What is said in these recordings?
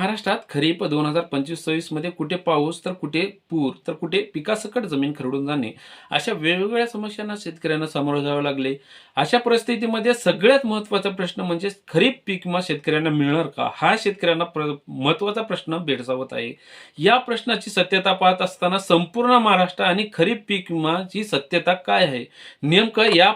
महाराष्ट्रात खरीप दोन हजार पंचवीस सव्वीसमध्ये कुठे पाऊस तर कुठे पूर तर कुठे पिकासकट जमीन खरडून जाणे अशा वेगवेगळ्या समस्यांना शेतकऱ्यांना सामोरं जावं लागले. अशा परिस्थितीमध्ये सगळ्यात महत्त्वाचा प्रश्न म्हणजे खरीप पीक विमा शेतकऱ्यांना मिळणार का? हा शेतकऱ्यांना प्र महत्त्वाचा प्रश्न भेडसावत आहे. या प्रश्नाची सत्यता पाहत असताना संपूर्ण महाराष्ट्र आणि खरीप पीक विमाची सत्यता काय आहे? नेमकं या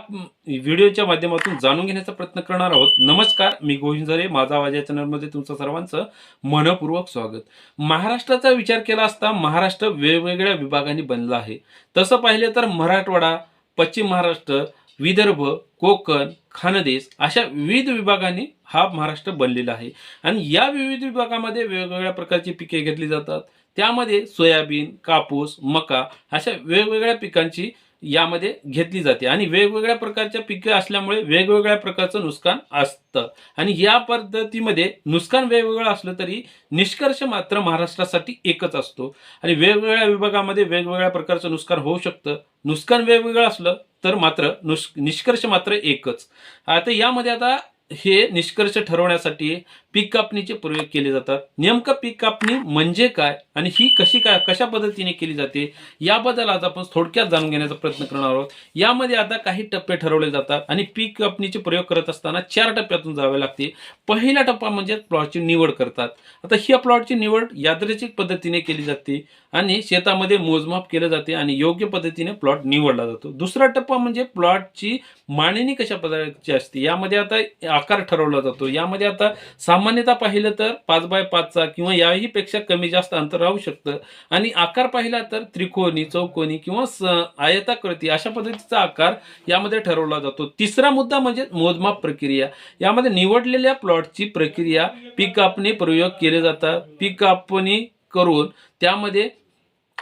व्हिडिओच्या माध्यमातून जाणून घेण्याचा प्रयत्न करणार आहोत. नमस्कार मी गोविंद झरे. माझा आवाज या चॅनलमध्ये तुमचं सर्वांचं मनपूर्वक स्वागत. महाराष्ट्राचा विचार केला असता महाराष्ट्र वेगवेगळ्या विभागांनी बनला आहे. तसं पाहिलं तर मराठवाडा पश्चिम महाराष्ट्र विदर्भ कोकण खानदेश अशा विविध विभागांनी हा महाराष्ट्र बनलेला आहे. आणि या विविध विभागामध्ये वेगवेगळ्या प्रकारची पिके घेतली जातात. त्यामध्ये सोयाबीन कापूस मका अशा वेगवेगळ्या पिकांची यामध्ये घेतली जाते. आणि वेगवेगळ्या प्रकारच्या पिके असल्यामुळे वेगवेगळ्या प्रकारचं नुकसान असतं. आणि या पद्धतीमध्ये नुकसान वेगवेगळं असलं तरी निष्कर्ष मात्र महाराष्ट्रासाठी एकच असतो. आणि वेगवेगळ्या विभागामध्ये वेगवेगळ्या प्रकारचं नुकसान होऊ शकतं. नुकसान वेगवेगळं असलं तर मात्र नुस निष्कर्ष मात्र एकच. आता यामध्ये आता हे निष्कर्ष ठरवण्यासाठी पीक कापणीचे प्रयोग केले जातात. नेमकं पीक कापणी म्हणजे काय आणि ही कशी काय कशा पद्धतीने केली जाते याबद्दल आज आपण थोडक्यात जाणून घेण्याचा प्रयत्न करणार आहोत. यामध्ये आता काही टप्पे ठरवले जातात आणि पीक कापणीचे प्रयोग करत असताना चार टप्प्यातून जावे लागते. पहिला टप्पा म्हणजे प्लॉटची निवड करतात. आता ही प्लॉटची निवड यादृच्छिक पद्धतीने केली जाते आणि शेतामध्ये मोजमाप केलं जाते आणि योग्य पद्धतीने प्लॉट निवडला जातो. दुसरा टप्पा म्हणजे प्लॉटची मांडणी कशा पद्धतीची असते यामध्ये आता आकार ठरवला जातो. यामध्ये आता सामान्यतः पाहिलं तर पाच बाय पाचचा किंवा याही पेक्षा कमी जास्त अंतर राहू शकतं. आणि आकार पाहिला तर त्रिकोणी चौकोनी किंवा स- आयताकृती अशा पद्धतीचा आकार यामध्ये ठरवला जातो. तिसरा मुद्दा म्हणजे मोजमाप प्रक्रिया. यामध्ये निवडलेल्या प्लॉटची प्रक्रिया पीक कापणी प्रयोग केले जातात. पीक कापणी करून त्यामध्ये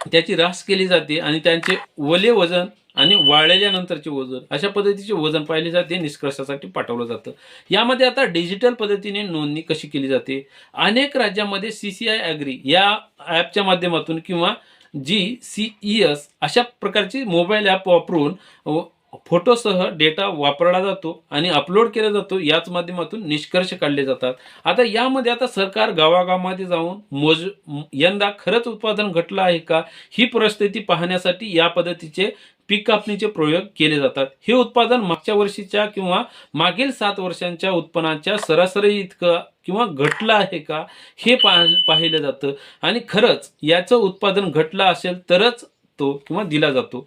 त्याची रास केली जाते आणि त्यांचे वले वजन आणि वाळल्यानंतरचे वजन अशा पद्धतीचे वजन पाहिले जाते निष्कर्षासाठी पाठवलं जातं. यामध्ये आता डिजिटल पद्धतीने नोंदणी कशी केली जाते? अनेक राज्यामध्ये सी सी आय ॲग्री या ॲपच्या माध्यमातून किंवा जी सी ई एस अशा प्रकारची मोबाईल ॲप वापरून फोटोसह डेटा वापरला जातो आणि अपलोड केला जातो याच माध्यमातून निष्कर्ष काढले जातात. आता यामध्ये आता सरकार गावागावामध्ये जाऊन मोज यंदा खरंच उत्पादन घटलं आहे का ही परिस्थिती पाहण्यासाठी या पद्धतीचे पीक कापणीचे प्रयोग केले जातात. हे उत्पादन मागच्या वर्षीच्या किंवा मागील सात वर्षांच्या उत्पन्नाच्या सरासरी इतकं किंवा घटलं आहे का हे पाह पाहिलं जातं. आणि खरंच याचं उत्पादन घटलं असेल तरच तो किंवा दिला जातो.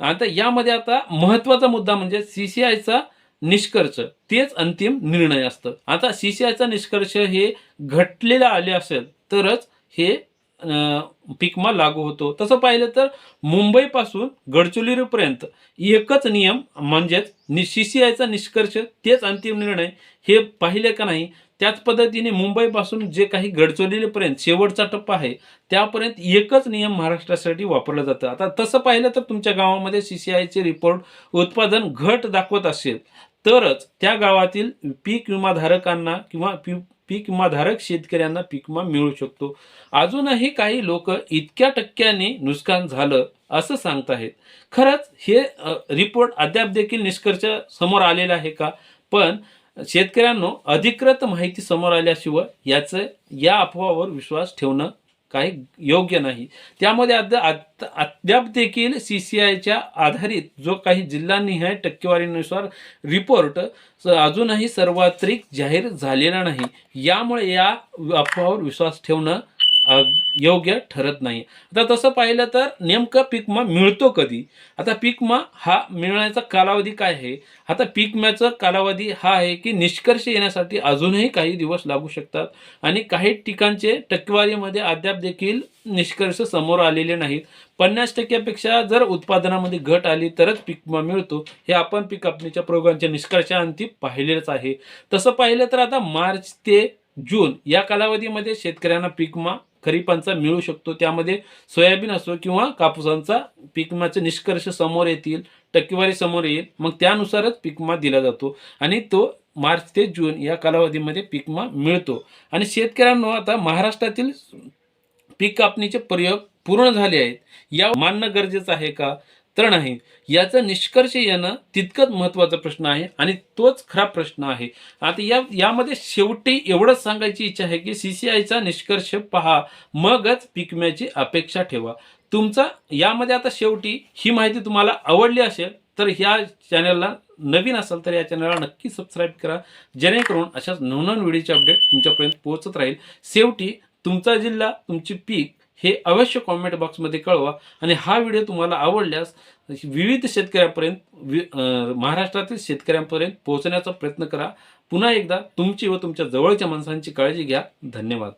आता यामध्ये आता महत्त्वाचा मुद्दा म्हणजे सी सी आयचा निष्कर्ष. तेच अंतिम निर्णय असतं. आता सी सी आयचा निष्कर्ष हे घटलेला आले असेल तरच हे पिकमा लागू होतो. तसं पाहिलं तर मुंबईपासून गडचिरोलीपर्यंत एकच नियम म्हणजेच सी सी आयचा निष्कर्ष तेच अंतिम निर्णय हे पाहिले का नाही? त्याच पद्धतीने मुंबईपासून जे काही गडचोलीपर्यंत शेवटचा टप्पा आहे त्यापर्यंत एकच नियम महाराष्ट्रासाठी वापरला जातं. आता तसं पाहिलं तर तुमच्या गावामध्ये सी सी आयचे रिपोर्ट उत्पादन घट दाखवत असेल तरच त्या गावातील पीक विमाधारकांना किंवा पी पीक विमाधारक शेतकऱ्यांना पीक विमा मिळू शकतो. अजूनही काही लोक इतक्या टक्क्याने नुकसान झालं असं सांगत आहेत. खरंच हे रिपोर्ट अद्याप देखील निष्कर्ष समोर आलेला आहे का? पण शेतकऱ्यांनो अधिकृत माहिती समोर आल्याशिवाय याचं या अफवावर विश्वास ठेवणं काही योग्य नाही. त्यामध्ये अद्या आत- अद्याप देखील सी सी आयच्या आधारित जो काही जिल्हानिहाय टक्केवारीनुसार रिपोर्ट अजूनही सर्वात्रिक जाहीर झालेला नाही. यामुळे या अफवावर विश्वास ठेवणं योग्य ठरत नाही. आता तसं पाहिलं तर नेमकं पीकमा मिळतो कधी? आता पीकमा हा मिळण्याचा कालावधी काय आहे? आता पीकम्याचा कालावधी हा आहे की निष्कर्ष येण्यासाठी अजूनही काही दिवस लागू शकतात आणि काही ठिकाणचे टक्केवारीमध्ये अद्याप देखील निष्कर्ष समोर आलेले नाहीत. पन्नास टक्क्यापेक्षा जर उत्पादनामध्ये घट आली तरच पीकमा मिळतो. हे आपण पीक कापणीच्या प्रयोगांच्या निष्कर्षांती पाहिलेच आहे. तसं पाहिलं तर आता मार्च ते जून या कालावधीमध्ये शेतकऱ्यांना पीकमा खरीपांचा मिळू शकतो. त्यामध्ये सोयाबीन असो किंवा कापूसांचा पिकमाचे निष्कर्ष समोर येतील टक्केवारी समोर येईल. मग त्यानुसारच पिकमा दिला जातो आणि तो मार्च ते जून या कालावधीमध्ये पिकमा मिळतो. आणि शेतकऱ्यांनो आता महाराष्ट्रातील पीक कापणीचे प्रयोग पूर्ण झाले आहेत. या मानणं गरजेचं आहे का? तर नाही. याचा निष्कर्ष येणं तितकंच महत्त्वाचा प्रश्न आहे आणि तोच खरा प्रश्न आहे. आता या यामध्ये शेवटी एवढंच सांगायची इच्छा आहे की सी सी आयचा निष्कर्ष पहा. मगच पिकम्याची अपेक्षा ठेवा. तुमचा यामध्ये आता शेवटी ही माहिती तुम्हाला आवडली असेल तर ह्या चॅनलला नवीन असेल तर या चॅनलला नक्की सबस्क्राईब करा. जेणेकरून अशाच नवनवीन व्हिडिओचे अपडेट तुमच्यापर्यंत पोहोचत राहील. शेवटी तुमचा जिल्हा तुमची पीक हे अवश्य कॉमेंट बॉक्समध्ये कळवा. आणि हा व्हिडिओ तुम्हाला आवडल्यास विविध शेतकऱ्यांपर्यंत वि महाराष्ट्रातील शेतकऱ्यांपर्यंत पोहोचण्याचा प्रयत्न करा. पुन्हा एकदा तुमची व तुमच्या जवळच्या माणसांची काळजी घ्या. धन्यवाद.